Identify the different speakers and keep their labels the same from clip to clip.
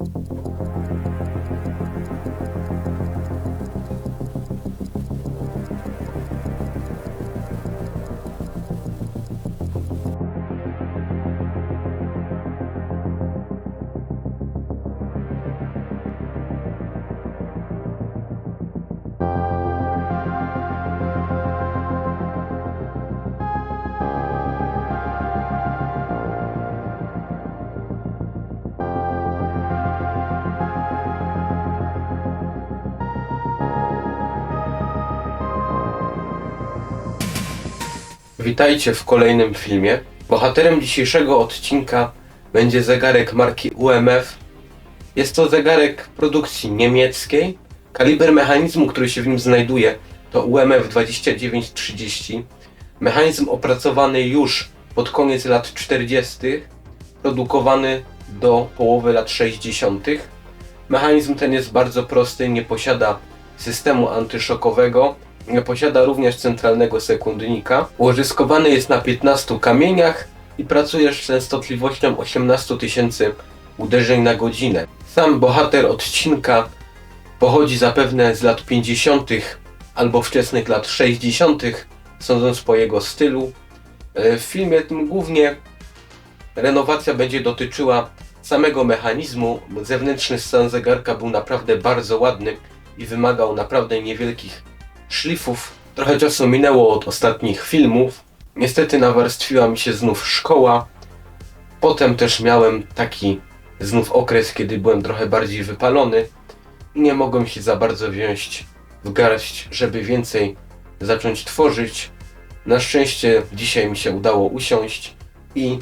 Speaker 1: Thank you. Witajcie w kolejnym filmie. Bohaterem dzisiejszego odcinka będzie zegarek marki UMF. Jest to zegarek produkcji niemieckiej. Kaliber mechanizmu, który się w nim znajduje, to UMF 2930. Mechanizm opracowany już pod koniec lat 40., produkowany do połowy lat 60. Mechanizm ten jest bardzo prosty, nie posiada systemu antyszokowego, posiada również centralnego sekundnika. Ułożyskowany jest na 15 kamieniach i pracuje z częstotliwością 18 tysięcy uderzeń na godzinę. Sam bohater odcinka pochodzi zapewne z lat 50. albo wczesnych lat 60., sądząc po jego stylu. E, W filmie tym głównie renowacja będzie dotyczyła samego mechanizmu. Zewnętrzny stan zegarka był naprawdę bardzo ładny i wymagał naprawdę niewielkich szlifów. Trochę czasu minęło od ostatnich filmów. Niestety nawarstwiła mi się znów szkoła. Potem też miałem taki znów okres, kiedy byłem trochę bardziej wypalony nie mogłem się za bardzo wziąć w garść, żeby więcej zacząć tworzyć. Na szczęście dzisiaj mi się udało usiąść i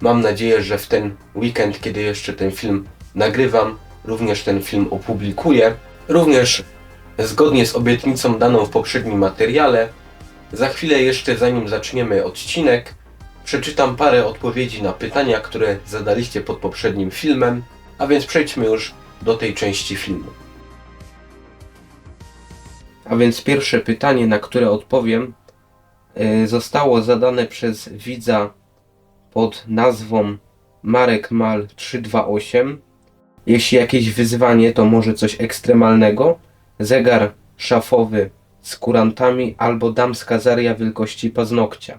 Speaker 1: mam nadzieję, że w ten weekend, kiedy jeszcze ten film nagrywam, również ten film opublikuję. Również Zgodnie z obietnicą daną w poprzednim materiale, za chwilę jeszcze zanim zaczniemy odcinek, przeczytam parę odpowiedzi na pytania, które zadaliście pod poprzednim filmem, a więc przejdźmy już do tej części filmu. A więc pierwsze pytanie, na które odpowiem, y, zostało zadane przez widza pod nazwą Marek Mal 328. Jeśli jakieś wyzwanie, to może coś ekstremalnego zegar szafowy z kurantami albo damska zaria wielkości paznokcia.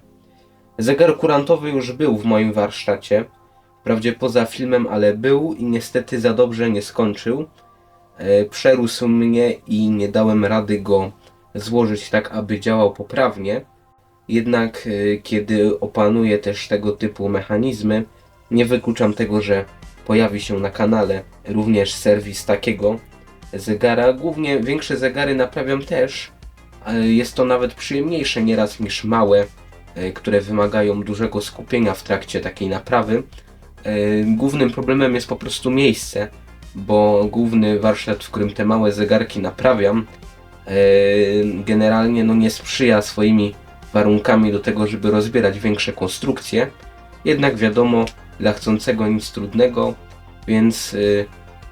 Speaker 1: Zegar kurantowy już był w moim warsztacie, wprawdzie poza filmem, ale był i niestety za dobrze nie skończył. E, Przerósł mnie i nie dałem rady go złożyć tak, aby działał poprawnie. Jednak e, kiedy opanuję też tego typu mechanizmy, nie wykluczam tego, że pojawi się na kanale również serwis takiego, zegara. Głównie większe zegary naprawiam też. ale Jest to nawet przyjemniejsze nieraz niż małe, e, które wymagają dużego skupienia w trakcie takiej naprawy. E, Głównym problemem jest po prostu miejsce, bo główny warsztat, w którym te małe zegarki naprawiam, e, generalnie no nie sprzyja swoimi warunkami do tego, żeby rozbierać większe konstrukcje. Jednak wiadomo, dla chcącego nic trudnego, więc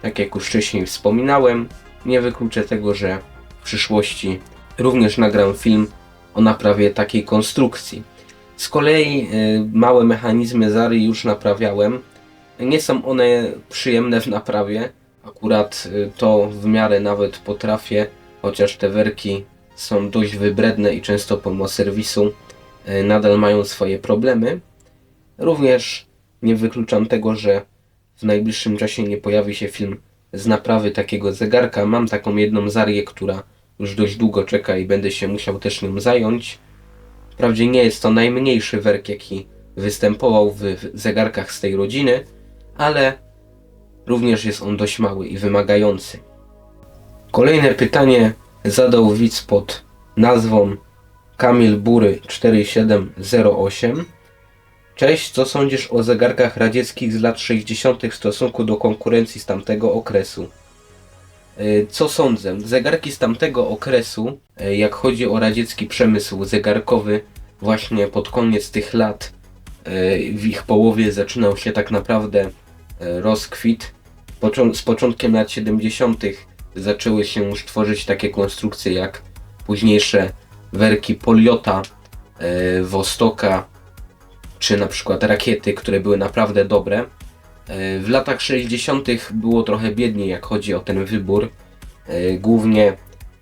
Speaker 1: tak jak już wcześniej wspominałem, nie wykluczę tego, że w przyszłości również nagram film o naprawie takiej konstrukcji. Z kolei y, małe mechanizmy Zary już naprawiałem. Nie są one przyjemne w naprawie. Akurat y, to w miarę nawet potrafię, chociaż te werki są dość wybredne i często pomimo serwisu y, nadal mają swoje problemy. Również nie wykluczam tego, że w najbliższym czasie nie pojawi się film z naprawy takiego zegarka. Mam taką jedną Zarię, która już dość długo czeka i będę się musiał też nią zająć. Wprawdzie nie jest to najmniejszy werk, jaki występował w zegarkach z tej rodziny, ale również jest on dość mały i wymagający. Kolejne pytanie zadał widz pod nazwą Kamil Bury 4708. Cześć, co sądzisz o zegarkach radzieckich z lat 60. w stosunku do konkurencji z tamtego okresu? E, Co sądzę? Zegarki z tamtego okresu, e, jak chodzi o radziecki przemysł zegarkowy, właśnie pod koniec tych lat, e, w ich połowie zaczynał się tak naprawdę rozkwit. Z początkiem lat 70. zaczęły się już tworzyć takie konstrukcje jak późniejsze werki Poliota, Wostoka, czy na przykład rakiety, które były naprawdę dobre. E, W latach 60. było trochę biedniej, jak chodzi o ten wybór. E, Głównie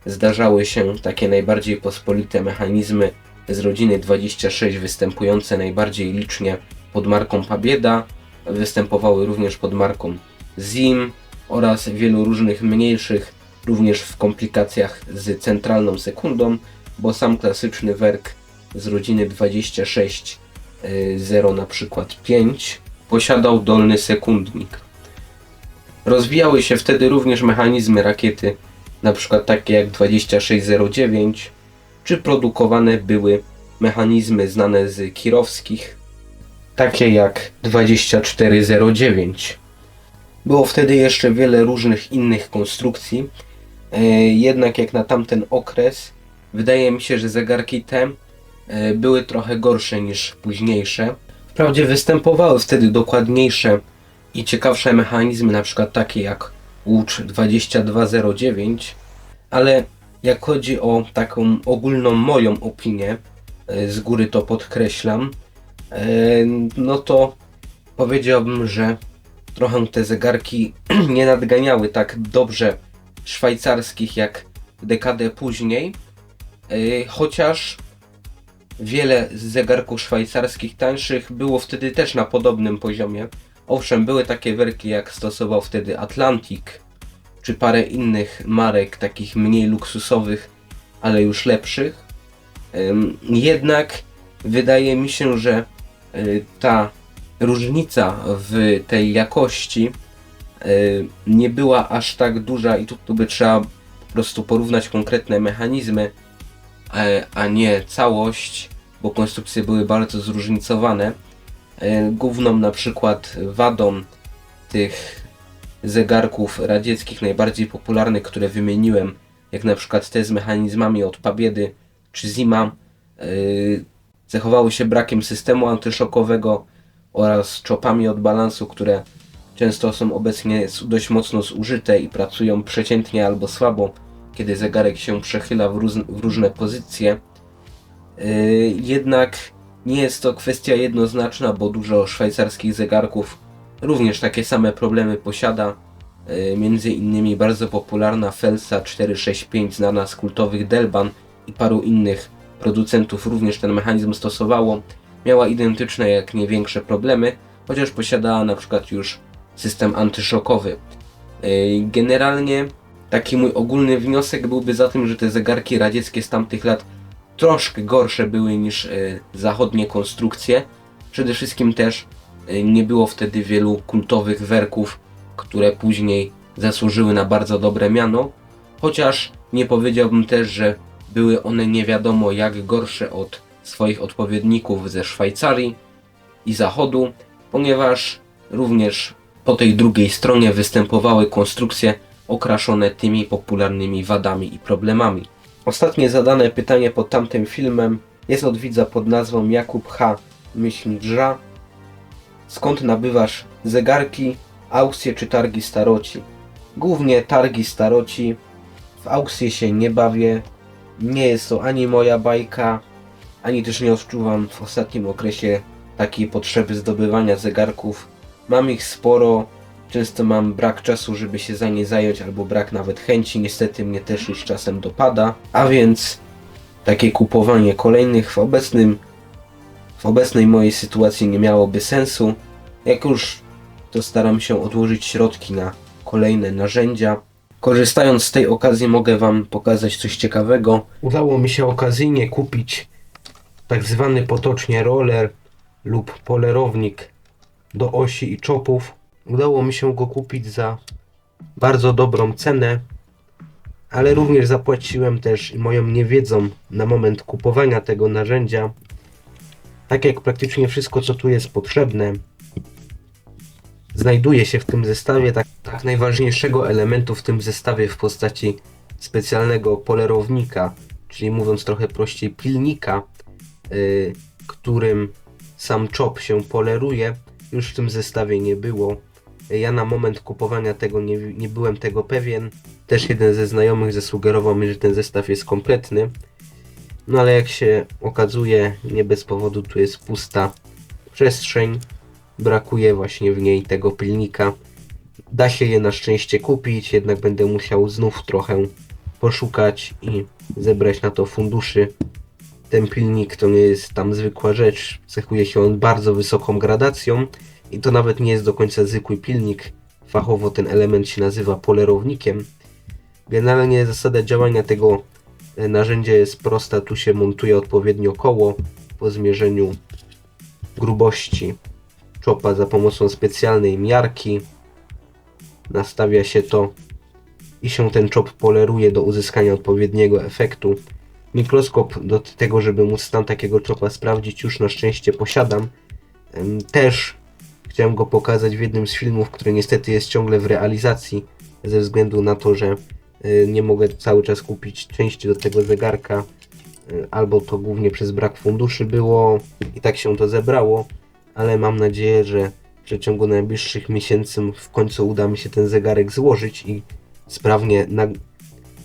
Speaker 1: zdarzały się takie najbardziej pospolite mechanizmy z rodziny 26 występujące najbardziej licznie pod marką Pabieda. Występowały również pod marką ZIM oraz wielu różnych mniejszych, również w komplikacjach z centralną sekundą, bo sam klasyczny werk z rodziny 26 y, 0 na przykład 5 posiadał dolny sekundnik. Rozwijały się wtedy również mechanizmy rakiety, na przykład takie jak 2609, czy produkowane były mechanizmy znane z kirowskich, takie jak 2409. Było wtedy jeszcze wiele różnych innych konstrukcji, e, jednak jak na tamten okres, wydaje mi się, że zegarki te były trochę gorsze niż późniejsze. Wprawdzie występowały wtedy dokładniejsze i ciekawsze mechanizmy, na przykład takie jak Łódź 2209, ale jak chodzi o taką ogólną moją opinię, e, z góry to podkreślam, e, no to powiedziałbym, że trochę te zegarki nie nadganiały tak dobrze szwajcarskich jak dekadę później, e, chociaż wiele zegarków szwajcarskich tańszych było wtedy też na podobnym poziomie. Owszem, były takie werki jak stosował wtedy Atlantic, czy parę innych marek takich mniej luksusowych, ale już lepszych. Jednak wydaje mi się, że y, ta różnica w tej jakości y, nie była aż tak duża i tu, tu by trzeba po prostu porównać konkretne mechanizmy, e, a nie całość, bo konstrukcje były bardzo zróżnicowane. E, Główną na przykład wadą tych zegarków radzieckich najbardziej popularnych, które wymieniłem, jak na przykład te z mechanizmami od Pabiedy czy Zima, zachowały się brakiem systemu antyszokowego oraz czopami od balansu, które często są obecnie dość mocno zużyte i pracują przeciętnie albo słabo, kiedy zegarek się przechyla w, róz- w różne pozycje. Yy, jednak nie jest to kwestia jednoznaczna, bo dużo szwajcarskich zegarków również takie same problemy posiada. Yy, Między innymi bardzo popularna Felsa 465 znana z kultowych Delban i paru innych producentów również ten mechanizm stosowało. Miała identyczne jak nie większe problemy, chociaż posiadała na przykład już system antyszokowy. Yy, Generalnie taki mój ogólny wniosek byłby za tym, że te zegarki radzieckie z tamtych lat troszkę gorsze były niż e, zachodnie konstrukcje. Przede wszystkim też e, nie było wtedy wielu kultowych werków, które później zasłużyły na bardzo dobre miano. Chociaż nie powiedziałbym też, że były one nie wiadomo jak gorsze od swoich odpowiedników ze Szwajcarii i Zachodu, ponieważ również po tej drugiej stronie występowały konstrukcje okraszone tymi popularnymi wadami i problemami. Ostatnie zadane pytanie pod tamtym filmem jest od widza pod nazwą Jakub H. Myśldża. Skąd nabywasz zegarki, aukcje czy targi staroci? Głównie targi staroci. W aukcje się nie bawię. Nie jest to ani moja bajka, ani też nie odczuwam w ostatnim okresie takiej potrzeby zdobywania zegarków. Mam ich sporo, często mam brak czasu, żeby się za nie zająć, albo brak nawet chęci. Niestety mnie też już czasem dopada. A więc takie kupowanie kolejnych w obecnym w obecnej mojej sytuacji nie miałoby sensu. Jak już to staram się odłożyć środki na kolejne narzędzia. Korzystając z tej okazji mogę Wam pokazać coś ciekawego. Udało mi się okazyjnie kupić tak zwany potocznie roller lub polerownik do osi i czopów. Udało mi się go kupić za bardzo dobrą cenę, ale również zapłaciłem też moją niewiedzą na moment kupowania tego narzędzia. Tak jak praktycznie wszystko, co tu jest potrzebne, znajduje się w tym zestawie, tak, tak najważniejszego elementu w tym zestawie w postaci specjalnego polerownika, czyli mówiąc trochę prościej, pilnika, y, którym sam czop się poleruje, już w tym zestawie nie było. Ja na moment kupowania tego nie, nie byłem tego pewien. Też jeden ze znajomych zasugerował mi, że ten zestaw jest kompletny. No ale jak się okazuje, nie bez powodu tu jest pusta przestrzeń. brakuje właśnie w niej tego pilnika. Da się je na szczęście kupić, jednak będę musiał znów trochę poszukać i zebrać na to funduszy. Ten pilnik to nie jest tam zwykła rzecz, cechuje się on bardzo wysoką gradacją i to nawet nie jest do końca zwykły pilnik. Fachowo ten element się nazywa polerownikiem. Generalnie zasada działania tego e, narzędzia jest prosta, tu się montuje odpowiednio koło po zmierzeniu grubości czopa za pomocą specjalnej miarki. Nastawia się to i się ten czop poleruje do uzyskania odpowiedniego efektu. Mikroskop do tego, żeby móc stan takiego czopa sprawdzić, już na szczęście posiadam. Też chciałem go pokazać w jednym z filmów, który niestety jest ciągle w realizacji, ze względu na to, że y, nie mogę cały czas kupić części do tego zegarka, y, albo to głównie przez brak funduszy było i tak się to zebrało, ale mam nadzieję, że w przeciągu najbliższych miesięcy w końcu uda mi się ten zegarek złożyć i sprawnie,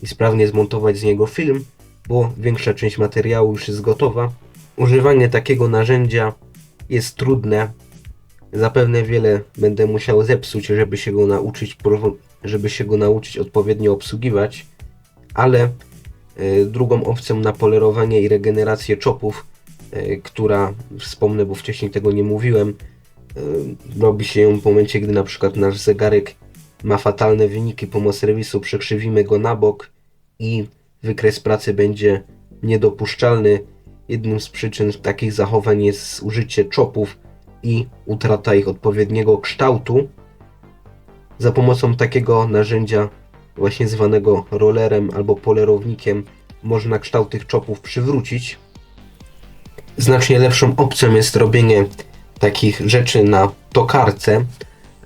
Speaker 1: i sprawnie zmontować z niego film, bo większa część materiału już jest gotowa. Używanie takiego narzędzia jest trudne. Zapewne wiele będę musiał zepsuć, żeby się go nauczyć, żeby się go nauczyć odpowiednio obsługiwać, ale y, drugą opcją na polerowanie i regenerację czopów, y, która wspomnę, bo wcześniej tego nie mówiłem, y, robi się ją w momencie, gdy na przykład nasz zegarek ma fatalne wyniki pomimo serwisu, przekrzywimy go na bok i wykres pracy będzie niedopuszczalny. Jedną z przyczyn takich zachowań jest użycie czopów i utrata ich odpowiedniego kształtu. Za pomocą takiego narzędzia, właśnie zwanego rollerem albo polerownikiem, można kształt tych czopów przywrócić. Znacznie lepszą opcją jest robienie takich rzeczy na tokarce.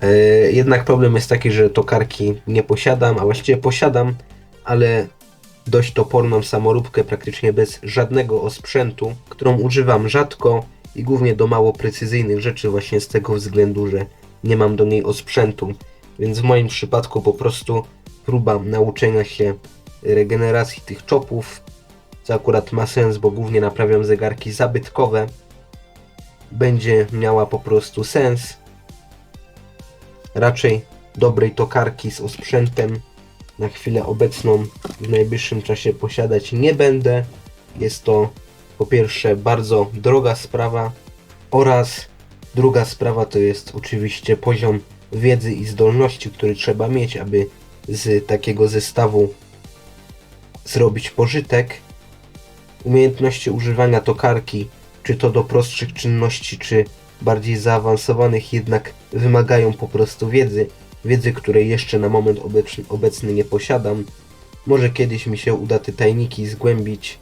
Speaker 1: E, Jednak problem jest taki, że tokarki nie posiadam, a właściwie posiadam, ale dość toporną samoróbkę praktycznie bez żadnego osprzętu, którą używam rzadko i głównie do mało precyzyjnych rzeczy właśnie z tego względu, że nie mam do niej osprzętu. Więc w moim przypadku po prostu próba nauczenia się regeneracji tych czopów, co akurat ma sens, bo głównie naprawiam zegarki zabytkowe, będzie miała po prostu sens. Raczej dobrej tokarki z osprzętem na chwilę obecną w najbliższym czasie posiadać nie będę. Jest to po pierwsze bardzo droga sprawa oraz druga sprawa to jest oczywiście poziom wiedzy i zdolności, który trzeba mieć, aby z takiego zestawu zrobić pożytek. Umiejętności używania tokarki, czy to do prostszych czynności, czy bardziej zaawansowanych, jednak wymagają po prostu wiedzy. Wiedzy, której jeszcze na moment obecny, nie posiadam. Może kiedyś mi się uda te tajniki zgłębić,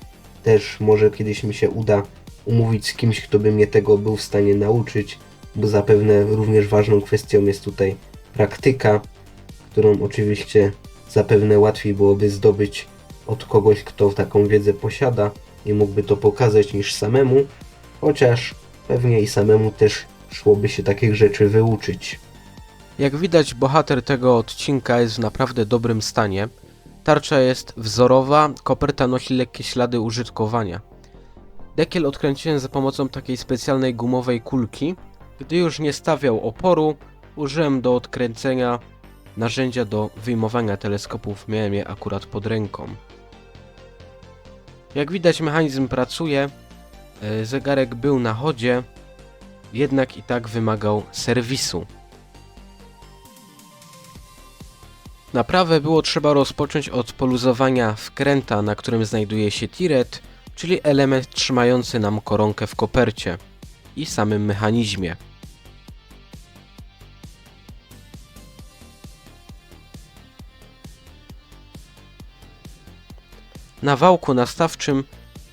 Speaker 1: też może kiedyś mi się uda umówić z kimś, kto by mnie tego był w stanie nauczyć, bo zapewne również ważną kwestią jest tutaj praktyka, którą oczywiście zapewne łatwiej byłoby zdobyć od kogoś, kto taką wiedzę posiada i mógłby to pokazać niż samemu, chociaż pewnie i samemu też szłoby się takich rzeczy wyuczyć.
Speaker 2: Jak widać, bohater tego odcinka jest w naprawdę dobrym stanie. Tarcza jest wzorowa, koperta nosi lekkie ślady użytkowania. Dekiel odkręciłem za pomocą takiej specjalnej gumowej kulki. Gdy już nie stawiał oporu, użyłem do odkręcenia narzędzia do wyjmowania teleskopów, miałem je akurat pod ręką. Jak widać mechanizm pracuje, e, zegarek był na chodzie, jednak i tak wymagał serwisu. Naprawę było trzeba rozpocząć od poluzowania wkręta, na którym znajduje się tiret, czyli element trzymający nam koronkę w kopercie i samym mechanizmie. Na wałku nastawczym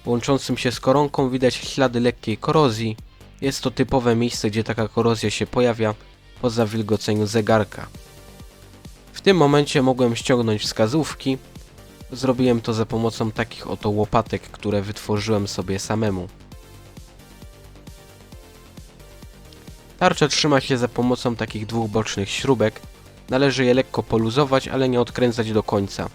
Speaker 2: łączącym się z koronką widać ślady lekkiej korozji. Jest to typowe miejsce, gdzie taka korozja się pojawia po zawilgoceniu zegarka. Tym momencie mogłem ściągnąć wskazówki. Zrobiłem to za pomocą takich oto łopatek, które wytworzyłem sobie samemu. Tarcza trzyma się za pomocą takich dwóch bocznych śrubek. Należy je lekko poluzować, ale nie odkręcać do końca.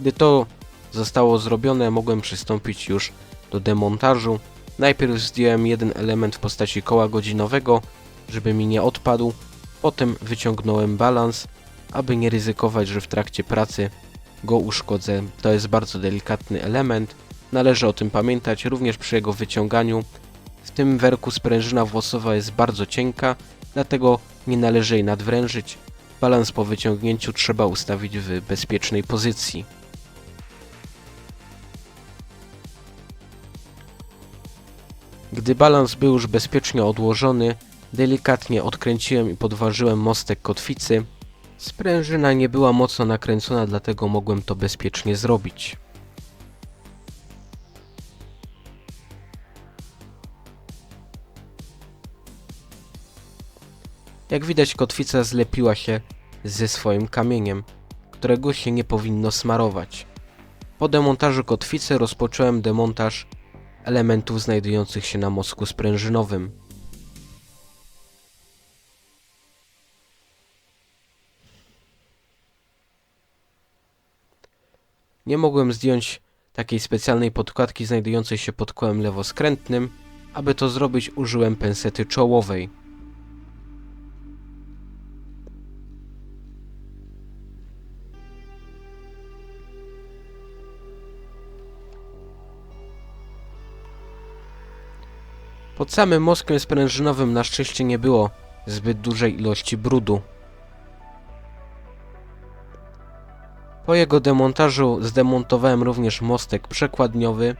Speaker 2: Gdy to zostało zrobione, mogłem przystąpić już do demontażu. Najpierw zdjąłem jeden element w postaci koła godzinowego, żeby mi nie odpadł. Potem wyciągnąłem balans, aby nie ryzykować, że w trakcie pracy go uszkodzę. To jest bardzo delikatny element. Należy o tym pamiętać również przy jego wyciąganiu. W tym werku sprężyna włosowa jest bardzo cienka, dlatego nie należy jej nadwrężyć. Balans po wyciągnięciu trzeba ustawić w bezpiecznej pozycji. Gdy balans był już bezpiecznie odłożony, delikatnie odkręciłem i podważyłem mostek kotwicy. Sprężyna nie była mocno nakręcona, dlatego mogłem to bezpiecznie zrobić. Jak widać, kotwica zlepiła się ze swoim kamieniem, którego się nie powinno smarować. Po demontażu kotwicy rozpocząłem demontaż elementów znajdujących się na mostku sprężynowym. Nie mogłem zdjąć takiej specjalnej podkładki znajdującej się pod kołem lewoskrętnym. Aby to zrobić użyłem pensety czołowej. Pod samym mostkiem sprężynowym na szczęście nie było zbyt dużej ilości brudu. Po jego demontażu zdemontowałem również mostek przekładniowy.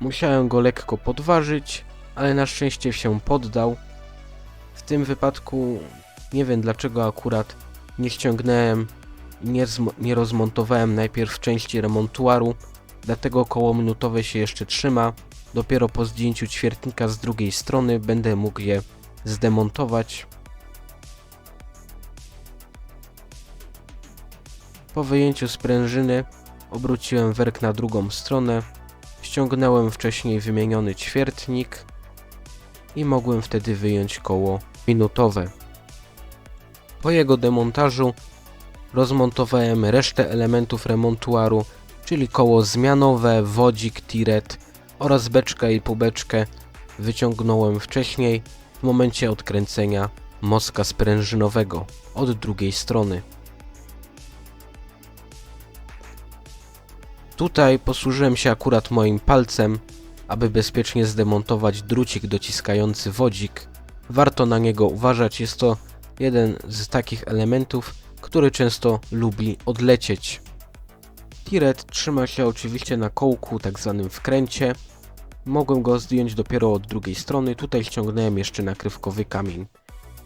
Speaker 2: Musiałem go lekko podważyć, ale na szczęście się poddał. W tym wypadku nie wiem dlaczego akurat nie ściągnąłem nie, nie rozmontowałem najpierw części remontuaru, dlatego koło minutowe się jeszcze trzyma. Dopiero po zdjęciu ćwiertnika z drugiej strony będę mógł je zdemontować. Po wyjęciu sprężyny obróciłem werk na drugą stronę, ściągnąłem wcześniej wymieniony ćwiertnik i mogłem wtedy wyjąć koło minutowe. Po jego demontażu rozmontowałem resztę elementów remontuaru, czyli koło zmianowe, wodzik, tiret oraz beczkę i półbeczkę wyciągnąłem wcześniej w momencie odkręcenia moska sprężynowego od drugiej strony. Tutaj posłużyłem się akurat moim palcem, aby bezpiecznie zdemontować drucik dociskający wodzik. Warto na niego uważać, jest to jeden z takich elementów, który często lubi odlecieć. Tiret trzyma się oczywiście na kołku, tak zwanym wkręcie. Mogłem go zdjąć dopiero od drugiej strony, tutaj ściągnąłem jeszcze nakrywkowy kamień.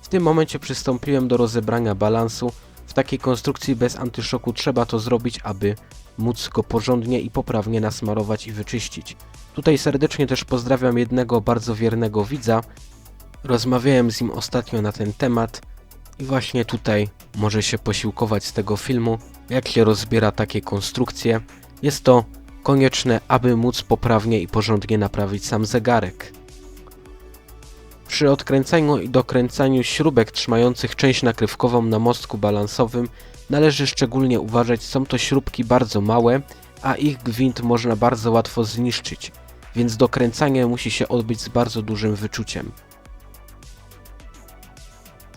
Speaker 2: W tym momencie przystąpiłem do rozebrania balansu. W takiej konstrukcji bez antyszoku trzeba to zrobić, aby móc go porządnie i poprawnie nasmarować i wyczyścić. Tutaj serdecznie też pozdrawiam jednego bardzo wiernego widza. Rozmawiałem z nim ostatnio na ten temat i właśnie tutaj może się posiłkować z tego filmu, jak się rozbiera takie konstrukcje. Jest to konieczne, aby móc poprawnie i porządnie naprawić sam zegarek. Przy odkręcaniu i dokręcaniu śrubek trzymających część nakrywkową na mostku balansowym należy szczególnie uważać, są to śrubki bardzo małe, a ich gwint można bardzo łatwo zniszczyć, więc dokręcanie musi się odbyć z bardzo dużym wyczuciem.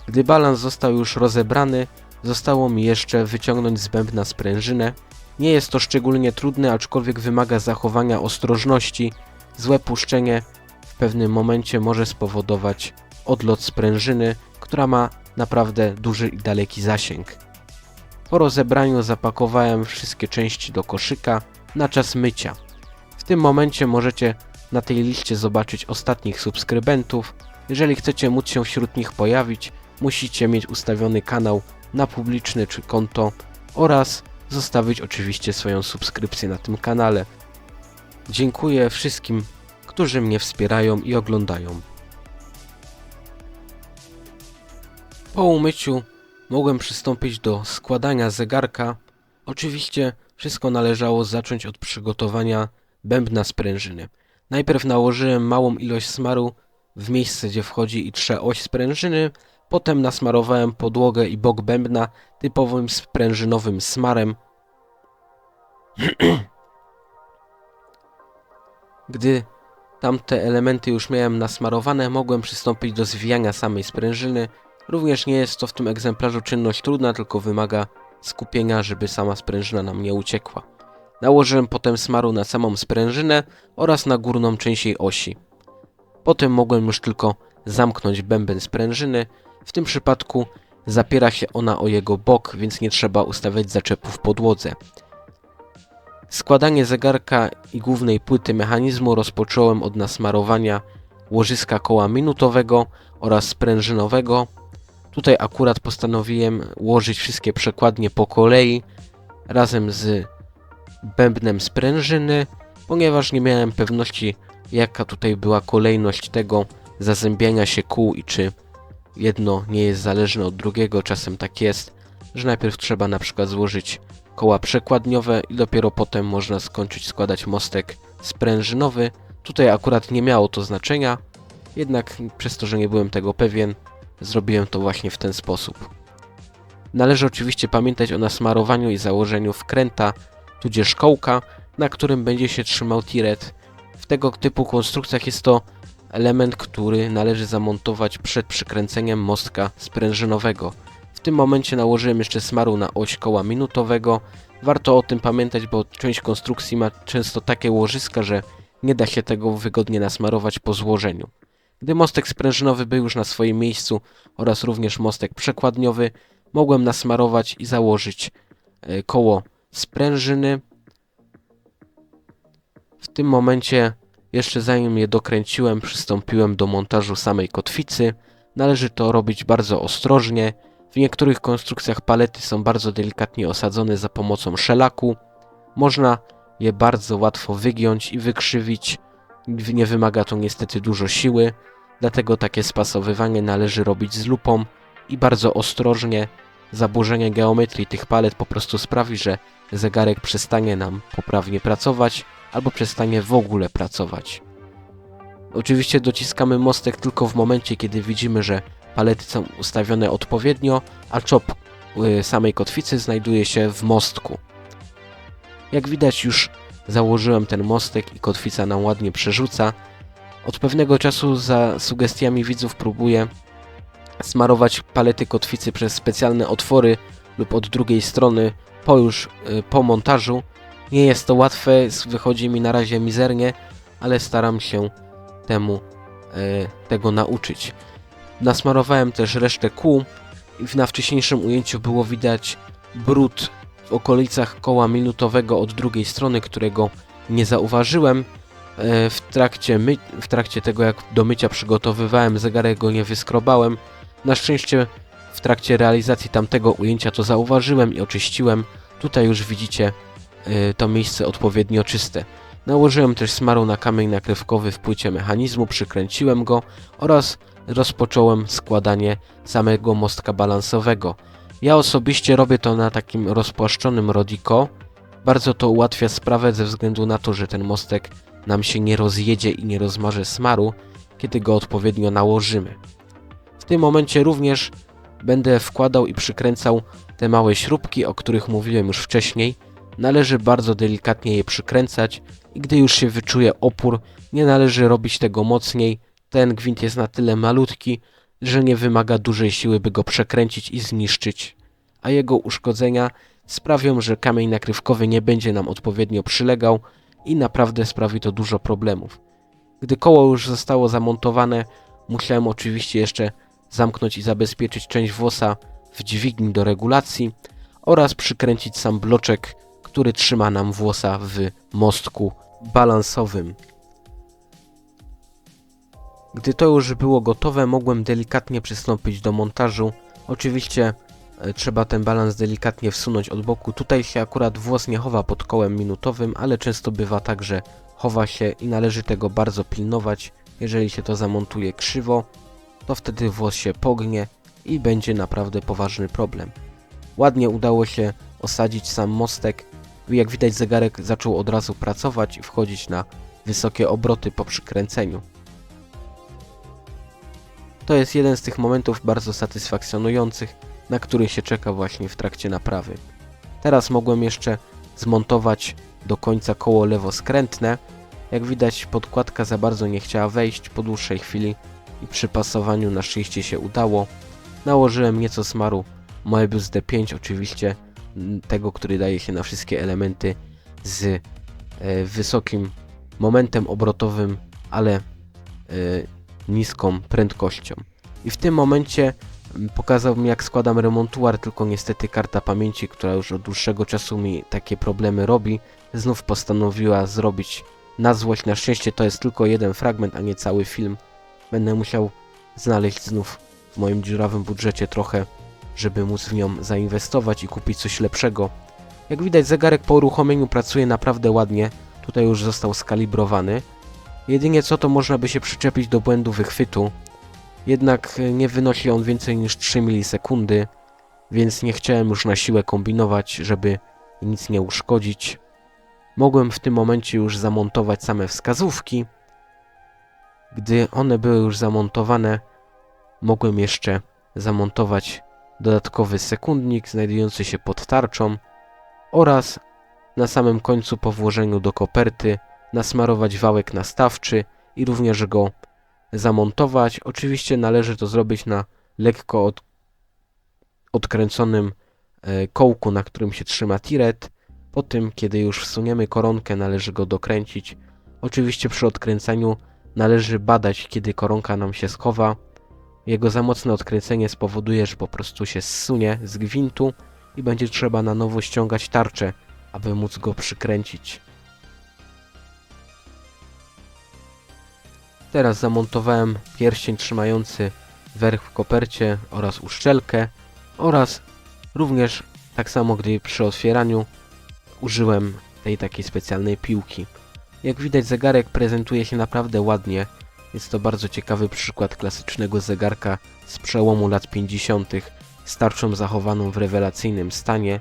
Speaker 2: Gdy balans został już rozebrany, zostało mi jeszcze wyciągnąć z bębna sprężynę. Nie jest to szczególnie trudne, aczkolwiek wymaga zachowania ostrożności. Złe puszczenie w pewnym momencie może spowodować odlot sprężyny, która ma naprawdę duży i daleki zasięg. Po rozebraniu zapakowałem wszystkie części do koszyka na czas mycia. W tym momencie możecie na tej liście zobaczyć ostatnich subskrybentów. Jeżeli chcecie móc się wśród nich pojawić, musicie mieć ustawiony kanał na publiczny czy konto oraz zostawić oczywiście swoją subskrypcję na tym kanale. Dziękuję wszystkim, którzy mnie wspierają i oglądają. Po umyciu mogłem przystąpić do składania zegarka. Oczywiście wszystko należało zacząć od przygotowania bębna sprężyny. Najpierw nałożyłem małą ilość smaru w miejsce, gdzie wchodzi i trze oś sprężyny. Potem nasmarowałem podłogę i bok bębna typowym sprężynowym smarem. Gdy tamte elementy już miałem nasmarowane, mogłem przystąpić do zwijania samej sprężyny. Również nie jest to w tym egzemplarzu czynność trudna, tylko wymaga skupienia, żeby sama sprężyna nam nie uciekła. Nałożyłem potem smaru na samą sprężynę oraz na górną część jej osi. Potem mogłem już tylko zamknąć bęben sprężyny. W tym przypadku zapiera się ona o jego bok, więc nie trzeba ustawiać zaczepu w podłodze. Składanie zegarka i głównej płyty mechanizmu rozpocząłem od nasmarowania łożyska koła minutowego oraz sprężynowego. Tutaj akurat postanowiłem łożyć wszystkie przekładnie po kolei razem z bębnem sprężyny, ponieważ nie miałem pewności jaka tutaj była kolejność tego zazębiania się kół i czy jedno nie jest zależne od drugiego. Czasem tak jest, że najpierw trzeba na przykład złożyć koła przekładniowe i dopiero potem można skończyć składać mostek sprężynowy. Tutaj akurat nie miało to znaczenia, jednak przez to, że nie byłem tego pewien, zrobiłem to właśnie w ten sposób. Należy oczywiście pamiętać o nasmarowaniu i założeniu wkręta, tudzież kołka, na którym będzie się trzymał tiret. W tego typu konstrukcjach jest to element, który należy zamontować przed przykręceniem mostka sprężynowego. Tym momencie nałożyłem jeszcze smaru na oś koła minutowego. Warto o tym pamiętać, bo część konstrukcji ma często takie łożyska, że nie da się tego wygodnie nasmarować po złożeniu. Gdy mostek sprężynowy był już na swoim miejscu oraz również mostek przekładniowy, mogłem nasmarować i założyć e, koło sprężyny. W tym momencie, jeszcze zanim je dokręciłem, przystąpiłem do montażu samej kotwicy. Należy to robić bardzo ostrożnie. W niektórych konstrukcjach palety są bardzo delikatnie osadzone za pomocą szelaku. Można je bardzo łatwo wygiąć i wykrzywić. Nie wymaga to niestety dużo siły, dlatego takie spasowywanie należy robić z lupą i bardzo ostrożnie. Zaburzenie geometrii tych palet po prostu sprawi, że zegarek przestanie nam poprawnie pracować albo przestanie w ogóle pracować. Oczywiście dociskamy mostek tylko w momencie, kiedy widzimy, że palety są ustawione odpowiednio, a czop y, samej kotwicy znajduje się w mostku. Jak widać już założyłem ten mostek i kotwica nam ładnie przerzuca. Od pewnego czasu za sugestiami widzów próbuję smarować palety kotwicy przez specjalne otwory lub od drugiej strony po już y, po montażu. Nie jest to łatwe, wychodzi mi na razie mizernie, ale staram się temu y, tego nauczyć. Nasmarowałem też resztę kół i na wcześniejszym ujęciu było widać brud w okolicach koła minutowego od drugiej strony, którego nie zauważyłem. E, W trakcie, my, w trakcie tego, jak do mycia przygotowywałem zegarek, go nie wyskrobałem. Na szczęście w trakcie realizacji tamtego ujęcia to zauważyłem i oczyściłem. Tutaj już widzicie e, to miejsce odpowiednio czyste. Nałożyłem też smaru na kamień nakrywkowy w płycie mechanizmu, przykręciłem go oraz rozpocząłem składanie samego mostka balansowego. Ja osobiście robię to na takim rozpłaszczonym Rodiko. Bardzo to ułatwia sprawę ze względu na to, że ten mostek nam się nie rozjedzie i nie rozmarze smaru, kiedy go odpowiednio nałożymy. W tym momencie również będę wkładał i przykręcał te małe śrubki, o których mówiłem już wcześniej. Należy bardzo delikatnie je przykręcać i gdy już się wyczuje opór, nie należy robić tego mocniej. Ten gwint jest na tyle malutki, że nie wymaga dużej siły, by go przekręcić i zniszczyć, a jego uszkodzenia sprawią, że kamień nakrywkowy nie będzie nam odpowiednio przylegał i naprawdę sprawi to dużo problemów. Gdy koło już zostało zamontowane, musiałem oczywiście jeszcze zamknąć i zabezpieczyć część włosa w dźwigni do regulacji oraz przykręcić sam bloczek, który trzyma nam włosa w mostku balansowym. Gdy to już było gotowe, mogłem delikatnie przystąpić do montażu. Oczywiście e, trzeba ten balans delikatnie wsunąć od boku. Tutaj się akurat włos nie chowa pod kołem minutowym, ale często bywa tak, że chowa się i należy tego bardzo pilnować. Jeżeli się to zamontuje krzywo, to wtedy włos się pognie i będzie naprawdę poważny problem. Ładnie udało się osadzić sam mostek. Jak widać zegarek zaczął od razu pracować i wchodzić na wysokie obroty po przykręceniu. To jest jeden z tych momentów bardzo satysfakcjonujących, na który się czeka właśnie w trakcie naprawy. Teraz mogłem jeszcze zmontować do końca koło lewoskrętne. Jak widać podkładka za bardzo nie chciała wejść po dłuższej chwili i przy pasowaniu na szczęście się udało. Nałożyłem nieco smaru Moebius D5 oczywiście, tego, który daje się na wszystkie elementy z e, wysokim momentem obrotowym, ale e, niską prędkością. I w tym momencie pokazał mi jak składam remontuar, tylko niestety karta pamięci, która już od dłuższego czasu mi takie problemy robi, znów postanowiła zrobić na złość. Na szczęście to jest tylko jeden fragment, a nie cały film. Będę musiał znaleźć znów w moim dziurawym budżecie trochę, żeby móc w nią zainwestować i kupić coś lepszego. Jak widać zegarek po uruchomieniu pracuje naprawdę ładnie. Tutaj już został skalibrowany. Jedynie co to można by się przyczepić do błędu wychwytu. Jednak e, nie wynosi on więcej niż 3 milisekundy, więc nie chciałem już na siłę kombinować, żeby nic nie uszkodzić. Mogłem w tym momencie już zamontować same wskazówki. Gdy one były już zamontowane, mogłem jeszcze zamontować dodatkowy sekundnik znajdujący się pod tarczą oraz na samym końcu po włożeniu do koperty nasmarować wałek nastawczy i również go zamontować. Oczywiście należy to zrobić na lekko od, odkręconym e, kołku, na którym się trzyma tiret. Po tym, kiedy już wsuniemy koronkę, należy go dokręcić. Oczywiście przy odkręcaniu należy badać, kiedy koronka nam się schowa. Jego za mocne odkręcenie spowoduje, że po prostu się zsunie z gwintu i będzie trzeba na nowo ściągać tarczę, aby móc go przykręcić. Teraz zamontowałem pierścień trzymający werch w kopercie oraz uszczelkę oraz również tak samo gdy przy otwieraniu użyłem tej takiej specjalnej piłki. Jak widać zegarek prezentuje się naprawdę ładnie. Jest to bardzo ciekawy przykład klasycznego zegarka z przełomu lat 50. z tarczą zachowaną w rewelacyjnym stanie.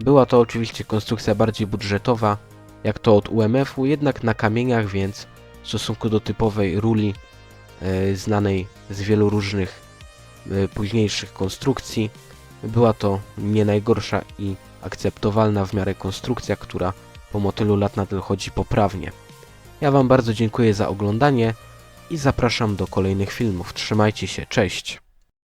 Speaker 2: Była to oczywiście konstrukcja bardziej budżetowa, jak to od UMF-u, jednak na kamieniach, więc w stosunku do typowej ruli e, znanej z wielu różnych e, późniejszych konstrukcji, była to nie najgorsza i akceptowalna w miarę konstrukcja, która po tylu lat nadal chodzi poprawnie. Ja Wam bardzo dziękuję za oglądanie i zapraszam do kolejnych filmów. Trzymajcie się, cześć!